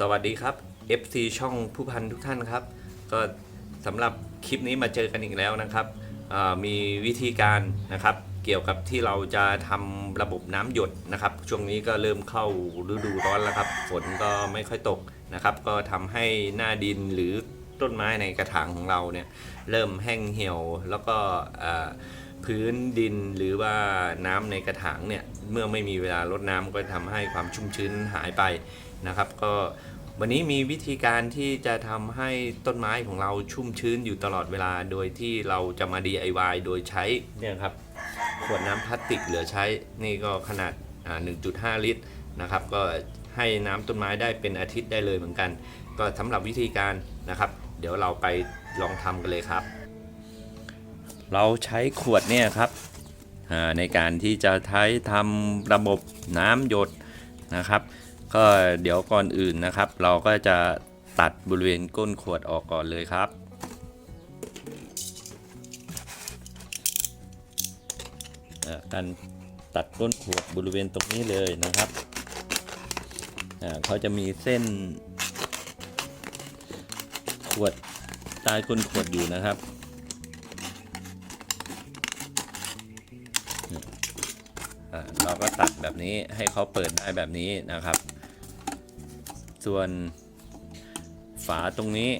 สวัสดีครับ FC ช่องผู้พันทุกท่านครับ ก็สำหรับคลิปนี้มาเจอกันอีกแล้วนะครับ มีวิธีการนะครับ เกี่ยวกับที่เราจะทำระบบน้ำหยดนะครับ ช่วงนี้ก็เริ่มเข้าฤดูร้อนแล้วครับ ฝนก็ไม่ค่อยตกนะครับ ก็ทำให้หน้าดินหรือต้นไม้ในกระถางของเราเนี่ยเริ่มแห้งเหี่ยวแล้วก็พื้นดินหรือว่าน้ำในกระถางเนี่ย เมื่อไม่มีเวลารดน้ำก็ทำให้ความชุ่มชื้นหายไปนะครับ ก็วันนี้มีวิธีการที่จะทำให้ต้นไม้ของเราชุ่มชื้นอยู่ตลอดเวลา โดยที่เราจะมา DIY โดยใช้เนี่ยครับขวดน้ำพลาสติกเหลือใช้นี่ก็ขนาด 1.5 ลิตรนะครับ ก็ให้น้ำต้นไม้ได้เป็นอาทิตย์ได้เลยเหมือนกัน ก็สำหรับวิธีการนะครับ เดี๋ยวเราไปลองทำกันเลยครับ เราใช้ขวดเนี่ยครับ ในการที่จะใช้ทำระบบน้ำหยดนะครับ ก็เดี๋ยวก่อนอื่นนะครับ เราก็จะตัดบริเวณก้นขวดออกก่อนเลยครับอ่อการตัดก้นขวดบริเวณตรงนี้เลยนะครับอ่าเขาจะมีเส้น ขวดใต้ก้นขวดอยู่นะครับ เราก็ตัดแบบนี้ให้เขาเปิดได้แบบนี้นะครับ ส่วนฝาตรงนี้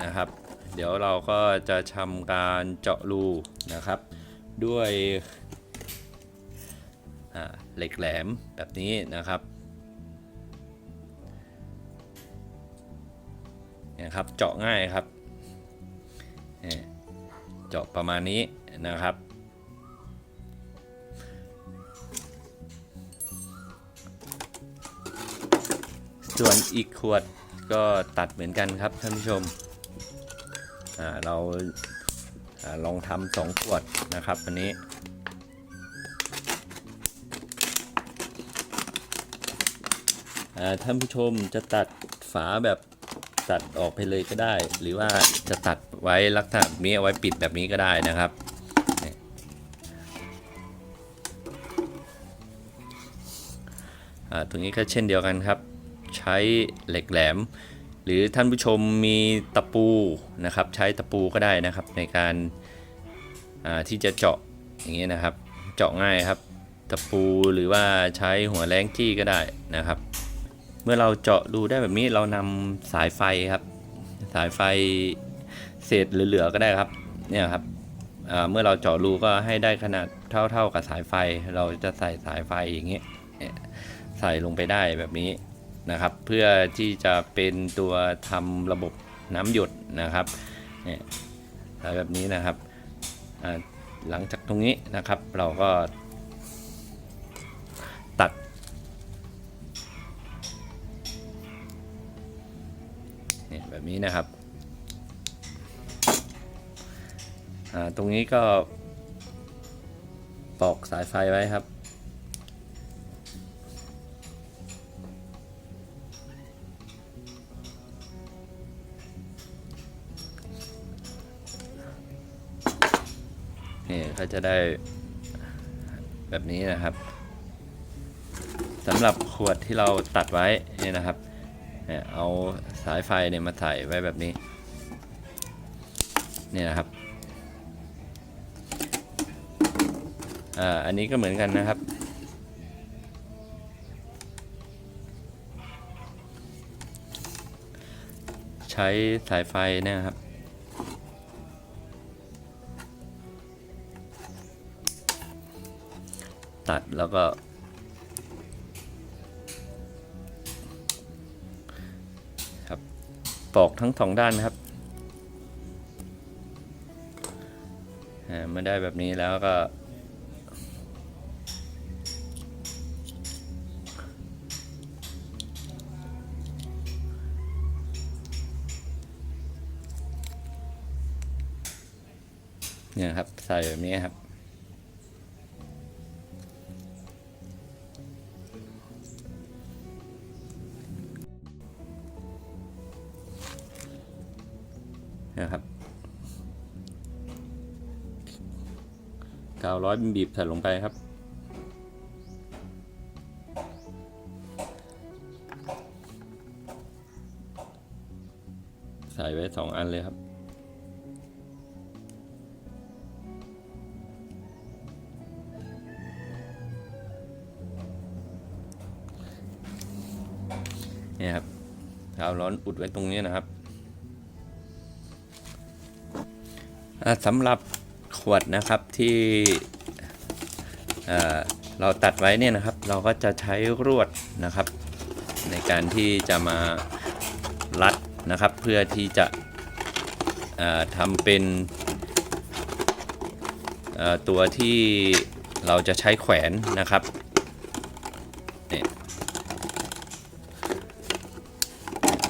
นะครับ เดี๋ยวเราก็จะทำการเจาะรูนะครับ ด้วยเหล็กแหลมแบบนี้นะครับเนี่ยครับเจาะง่ายครับ เจาะประมาณนี้นะครับ ส่วนอีกขวดก็ตัดเหมือนกันครับท่านผู้ชมเราอลองทำสองขวดนะครับวันนี้ ท่านผู้ชมจะตัดฝาแบบตัดออกไปเลยก็ได้ หรือว่าจะตัดไว้ลักษณะแบบนี้เอาไว้ปิดแบบนี้ก็ได้นะครับตรงนี้ก็เช่นเดียวกันครับ ใช้เหล็กแหลม หรือท่านผู้ชมมีตะปูนะครับ ใช้ตะปูก็ได้นะครับในการาที่จะเจาะอย่างนี้นะครับ เจาะง่ายครับ ตะปูหรือว่าใช้หัวแรงจี้ก็ได้นะครับ เมื่อเราเจาะรูได้แบบนี้เรานำสายไฟครับ สายไฟเศษเหลือๆก็ได้ครับเนี่ยครับเมื่อเราเจาะรูก็ให้ได้ขนาดเท่าๆกับสายไฟ เราจะใส่สายไฟอย่างนี้เนี่ยใส่ลงไปได้แบบนี้ นะครับ เพื่อที่จะเป็นตัวทำระบบน้ำหยดนะครับเนี่ยแบบนี้นะครับหลังจากตรงนี้นะครับเราก็ตัด เนี่ยแบบนี้นะครับ ตรงนี้ก็ปอกสายไฟไว้ครับ ก็จะได้แบบนี้นะครับสำหรับขวดที่เราตัดไว้นี่นะครับเอาสายไฟเนี่ยมาใส่ไว้แบบนี้นี่นะครับอ่าอันนี้ก็เหมือนกันนะครับใช้สายไฟเนะครับ ตัดแล้วก็ ครับปอกทั้งสองด้านนะครับอ่าเมื่อได้แบบนี้แล้วก็ เนี่ยครับ ใส่แบบนี้ครับ นะครับกาวร้อยบีบใส่ลงไปครับนสองอันเลยครับนี่ครับเอาร้อนอุดไว้ตรงนี้นะครับ สำหรับขวดนะครับที่เอ่อเราตัดไว้เนี่ยนะครับ เราก็จะใช้รวดนะครับ ในการที่จะมารัดนะครับ เพื่อที่จะทำเป็นตัวที่เราจะใช้แขวนนะครับเนี่ย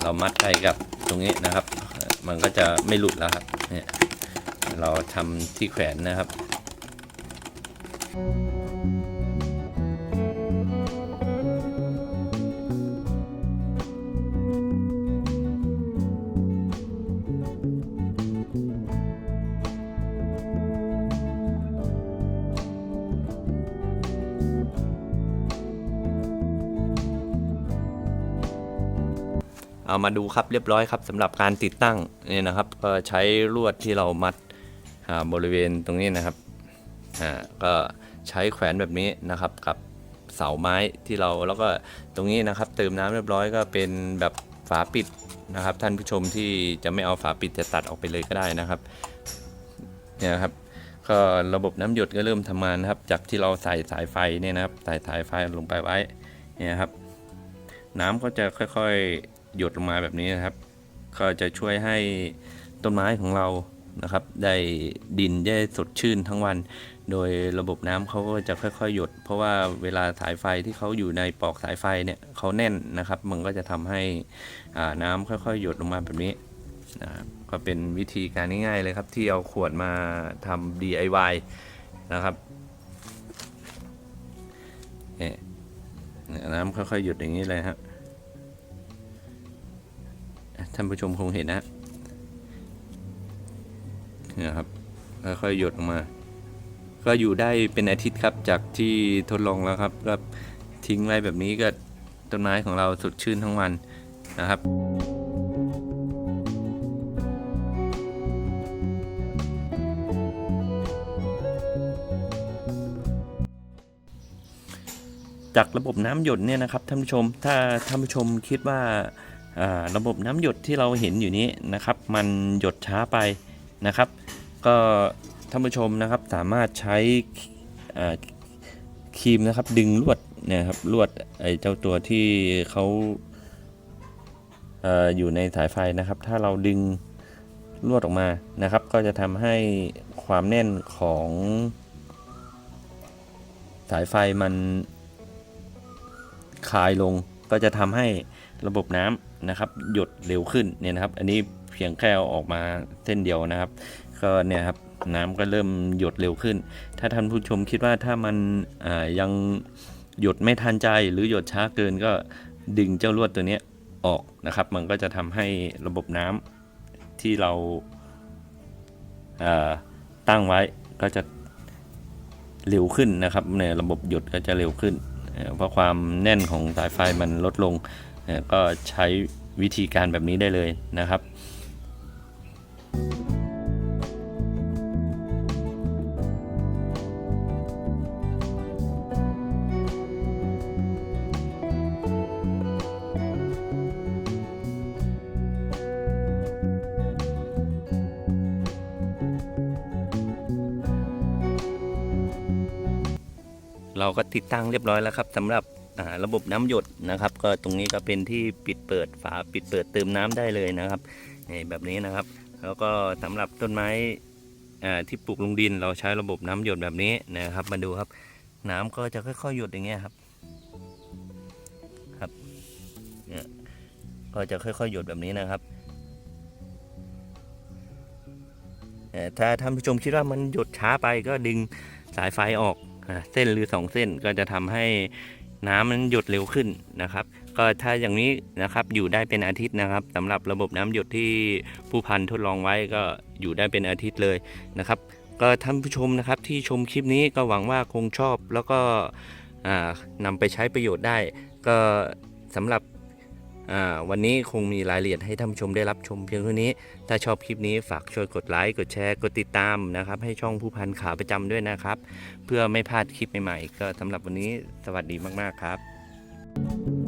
เรามัดไปกับตรงนี้นะครับ มันก็จะไม่หลุดแล้วครับเนี่ย เราทำที่แขวนนะครับเอามาดูครับเรียบร้อยครับสำหรับการติดตั้งเนี่ยนะครับก็ใช้ลวดที่เรามัด บริเวณตรงนี้นะครับอ่าก็ใช้แขวนแบบนี้นะครับกับเสาไม้ที่เราแล้วก็ตรงนี้นะครับ เติมน้ำเรียบร้อยก็เป็นแบบฝาปิดนะครับ ท่านผู้ชมที่จะไม่เอาฝาปิดจะตัดออกไปเลยก็ได้นะครับเนี่ยครับก็ระบบน้ำหยดก็เริ่มทำงานนะครับ จากที่เราใส่สายไฟเนี่ยนะครับใส่สายไฟลงไปไว้เนี่ยครับ น้ำก็จะค่อยๆ หยดลงมาแบบนี้นะครับ ก็จะช่วยให้ต้นไม้ของเรา นะครับ ได้ดินได้สดชื่นทั้งวัน โดยระบบน้ำเขาก็จะค่อยๆ หยด เพราะว่าเวลาสายไฟที่เขาอยู่ในปอกสายไฟเนี่ยเขาแน่นนะครับ มันก็จะทำให้น้ำค่อยๆ หยดลงมาแบบนี้นะครับก็เป็นวิธีการง่ายๆเลยครับ ที่เอาขวดมาทำ DIY นะครับเนี่ยน้ำค่อยๆหยุดอย่างนี้เลยครับท่านผู้ชมคงเห็นนะ นี่ยครับค่อยๆหยดออกมา ก็อยู่ได้เป็นอาทิตย์ครับจากที่ทดลองแล้วครับก็ทิ้งไว้แบบนี้ก็ต้นไม้ของเราสดชื่นทั้งวันนะครับจากระบบน้ำหยดเนี่ยนะครับท่านผู้ชมถ้าท่านผู้ชมคิดว่าอ่าระบบน้ำหยดที่เราเห็นอยู่นี้นะครับ มันหยดช้าไป นะครับ ก็ท่านผู้ชมนะครับสามารถใช้ครีมนะครับดึงลวดเนี่ยครับลวดไอ้เจ้าตัวที่เขาเอ่ออยู่ในสายไฟนะครับ ถ้าเราดึงลวดออกมานะครับ ก็จะทำให้ความแน่นของสายไฟมันคลายลงก็จะทำให้ระบบน้ำนะครับ หยดเร็วขึ้นเนี่ยนะครับ อันนี้ เพียงแค่เอาออกมาเส้นเดียวนะครับ ก็เนี่ยครับน้ำก็เริ่มหยดเร็วขึ้น ถ้าท่านผู้ชมคิดว่าถ้ามันยังหยดไม่ทันใจหรือหยดช้าเกินก็ดึงเจ้าลวดตัวนี้ออกนะครับ มันก็จะทำให้ระบบน้ำที่เราอ่าตั้งไว้ก็จะเร็วขึ้นนะครับในระบบหยดก็จะเร็วขึ้นเเพราะความแน่นของสายไฟมันลดลง ก็ใช้วิธีการแบบนี้ได้เลยนะครับ เราก็ติดตั้งเรียบร้อยแล้วครับสำหรับระบบน้ำหยดนะครับ ก็ตรงนี้ก็เป็นที่ปิดเปิดฝาปิดเปิดเติมน้ำได้เลยนะครับนี่แบบนี้นะครับ แล้วก็สำหรับต้นไม้ที่ปลูกลงดิน เราใช้ระบบน้ำหยดแบบนี้นะครับ มาดูครับ น้ำก็จะค่อยๆหยดอย่างเงี้ยครับครับเนี่ยก็จะค่อยๆหยดแบบนี้นะครับถ้าท่านผู้ชมคิดว่ามันหยดช้าไปก็ดึงสายไฟออกเส้นหรือ 2 เส้นก็จะทำให้ น้ำมันหยดเร็วขึ้นนะครับ ก็ถ้าอย่างนี้นะครับอยู่ได้เป็นอาทิตย์นะครับสำหรับระบบน้ำหยดที่ผู้พันทดลองไว้ก็อยู่ได้เป็นอาทิตย์เลยนะครับ ก็ท่านผู้ชมนะครับที่ชมคลิปนี้ก็หวังว่าคงชอบแล้วก็อ่านำไปใช้ประโยชน์ได้ ก็สำหรับ วันนี้คงมีรายละเอียดให้ท่านชมได้รับชมเพียงเท่านี้ ถ้าชอบคลิปนี้ฝากช่วยกดไลค์ กดแชร์ กดติดตามนะครับ ให้ช่องผู้พันขาประจำด้วยนะครับ เพื่อไม่พลาดคลิปใหม่ๆ ก็สำหรับวันนี้สวัสดีมากๆครับ